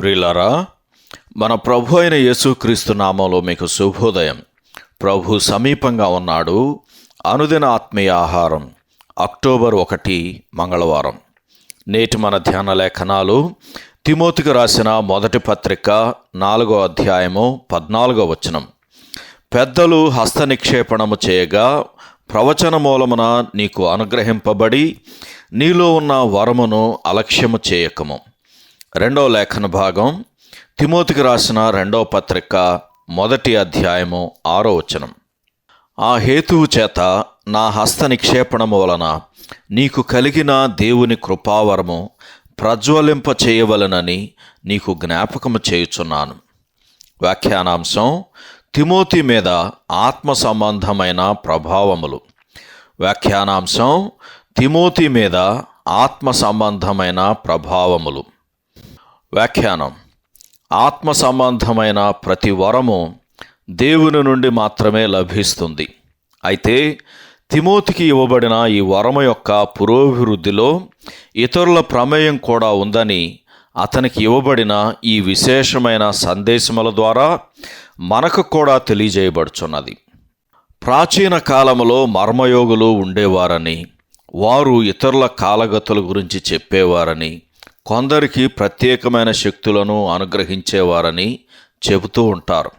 ప్రియులారా మన ప్రభు అయిన యేసుక్రీస్తు నామంలో మీకు శుభోదయం. ప్రభు సమీపంగా ఉన్నాడు. అనుదిన ఆత్మీయ ఆహారం అక్టోబర్ ఒకటి మంగళవారం. నేటి మన ధ్యాన లేఖనాలు తిమోతికి రాసిన మొదటి పత్రిక నాలుగో అధ్యాయము పద్నాలుగో వచనం. పెద్దలు హస్త నిక్షేపణము చేయగా ప్రవచన మూలమున నీకు అనుగ్రహింపబడి నీలో ఉన్న వరమును అలక్ష్యము చేయకము. రెండవ లేఖన భాగం తిమోతికి రాసిన రెండవ పత్రిక మొదటి అధ్యాయము ఆరో వచనం. ఆ హేతువు చేత నా హస్త నిక్షేపణము వలన నీకు కలిగిన దేవుని కృపావరము ప్రజ్వలింప చేయవలనని నీకు జ్ఞాపకము చేయుచున్నాను. వ్యాఖ్యానాంశం తిమోతి మీద ఆత్మ సంబంధమైన ప్రభావములు. వ్యాఖ్యానాంశం తిమోతి మీద ఆత్మ సంబంధమైన ప్రభావములు. వ్యాఖ్యానం. ఆత్మ సంబంధమైన ప్రతి వరము దేవుని నుండి మాత్రమే లభిస్తుంది. అయితే తిమోతికి ఇవ్వబడిన ఈ వరము యొక్క పురోభివృద్ధిలో ఇతరుల ప్రమేయం కూడా ఉందని అతనికి ఇవ్వబడిన ఈ విశేషమైన సందేశముల ద్వారా మనకు కూడా తెలియజేయబడుచున్నది. ప్రాచీన కాలములో మర్మయోగులు ఉండేవారని వారు ఇతరుల కాలగతుల గురించి చెప్పేవారని కొందరికి ప్రత్యేకమైన శక్తులను అనుగ్రహించేవారని చెబుతూ ఉంటారు.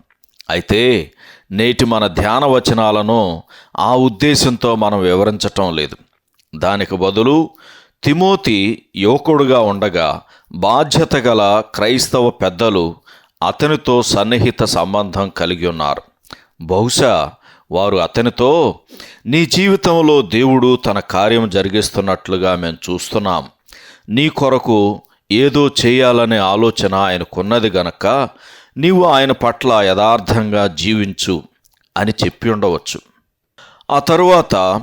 అయితే నేటి మన ధ్యాన వచనాలను ఆ ఉద్దేశంతో మనం వివరించటం లేదు. దానికి బదులు తిమోతి యువకుడుగా ఉండగా బాధ్యత గల క్రైస్తవ పెద్దలు అతనితో సన్నిహిత సంబంధం కలిగి ఉన్నారు. బహుశా వారు అతనితో నీ జీవితంలో దేవుడు తన కార్యం జరిగిస్తున్నట్లుగా మేము చూస్తున్నాం. నీ కొరకు ఏదో చేయాలనే ఆలోచన ఆయనకున్నది గనక నీవు ఆయన పట్ల యథార్థంగా జీవించు అని చెప్పి ఉండవచ్చు. ఆ తరువాత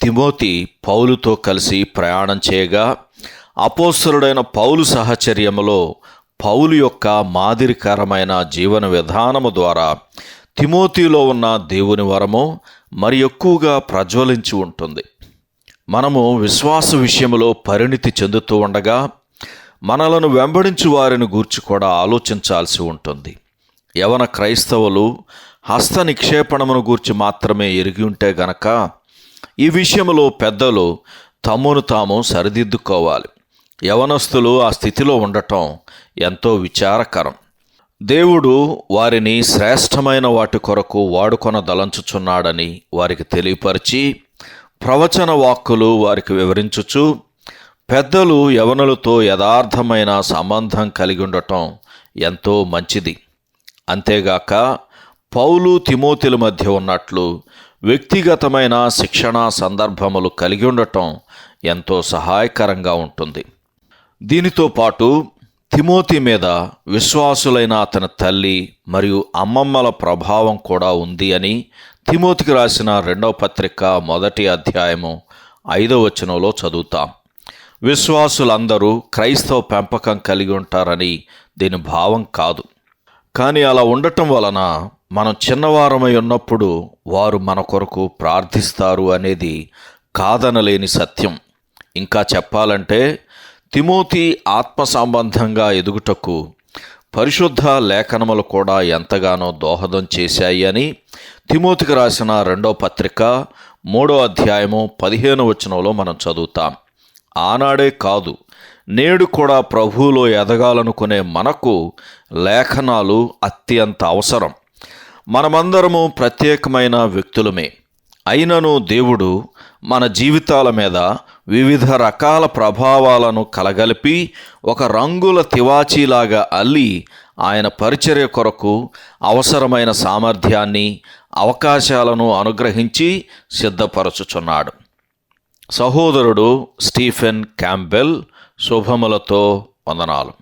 తిమోతి పౌలుతో కలిసి ప్రయాణం చేయగా అపోస్తలుడైన పౌలు సహచర్యములో పౌలు యొక్క మాదిరికరమైన జీవన విధానము ద్వారా తిమోతిలో ఉన్న దేవుని వరము మరి ఎక్కువగా ప్రజ్వలించి ఉంటుంది. మనము విశ్వాస విషయంలో పరిణితి చెందుతూ ఉండగా మనలను వెంబడించు వారిని గూర్చి కూడా ఆలోచించాల్సి ఉంటుంది. యవన క్రైస్తవులు హస్త నిక్షేపణమును గూర్చి మాత్రమే ఎరిగి ఉంటే గనక ఈ విషయంలో పెద్దలు తమ్మును తాము సరిదిద్దుకోవాలి. యవనస్తులు ఆ స్థితిలో ఉండటం ఎంతో విచారకరం. దేవుడు వారిని శ్రేష్టమైన వాటి కొరకు వాడుకొన దలంచుచున్నాడని వారికి తెలియపరిచి ప్రవచన వాక్కులు వారికి వివరించుచు పెద్దలు యవనులతో యథార్థమైన సంబంధం కలిగి ఉండటం ఎంతో మంచిది. అంతేగాక పౌలు తిమోతిల మధ్య ఉన్నట్లు వ్యక్తిగతమైన శిక్షణా సందర్భములు కలిగి ఉండటం ఎంతో సహాయకరంగా ఉంటుంది. దీనితో పాటు తిమోతి మీద విశ్వాసులైన అతని తల్లి మరియు అమ్మమ్మల ప్రభావం కూడా ఉంది అని తిమోతికి రాసిన రెండవ పత్రిక మొదటి అధ్యాయము ఐదవ వచనంలో చదువుతాం. విశ్వాసులందరూ క్రైస్తవ పెంపకం కలిగి ఉంటారని దీని భావం కాదు. కానీ అలా ఉండటం వలన మనం చిన్నవారమై ఉన్నప్పుడు వారు మన కొరకు ప్రార్థిస్తారు అనేది కాదనలేని సత్యం. ఇంకా చెప్పాలంటే తిమోతి ఆత్మ సంబంధంగా ఎదుగుటకు పరిశుద్ధ లేఖనములు కూడా ఎంతగానో దోహదం చేశాయి అని తిమోతికి రాసిన రెండో పత్రిక మూడో అధ్యాయము పదిహేను వచనంలో మనం చదువుతాం. ఆనాడే కాదు నేడు కూడా ప్రభువులో ఎదగాలనుకునే మనకు లేఖనాలు అత్యంత అవసరం. మనమందరము ప్రత్యేకమైన వ్యక్తులమే. అయినను దేవుడు మన జీవితాల మీద వివిధ రకాల ప్రభావాలను కలగలిపి ఒక రంగుల తివాచీలాగా అల్లి ఆయన పరిచర్య కొరకు అవసరమైన సామర్థ్యాన్ని అవకాశాలను అనుగ్రహించి సిద్ధపరచుచున్నాడు. సహోదరుడు స్టీఫెన్ క్యాంబెల్ శుభములతో వందనాలు.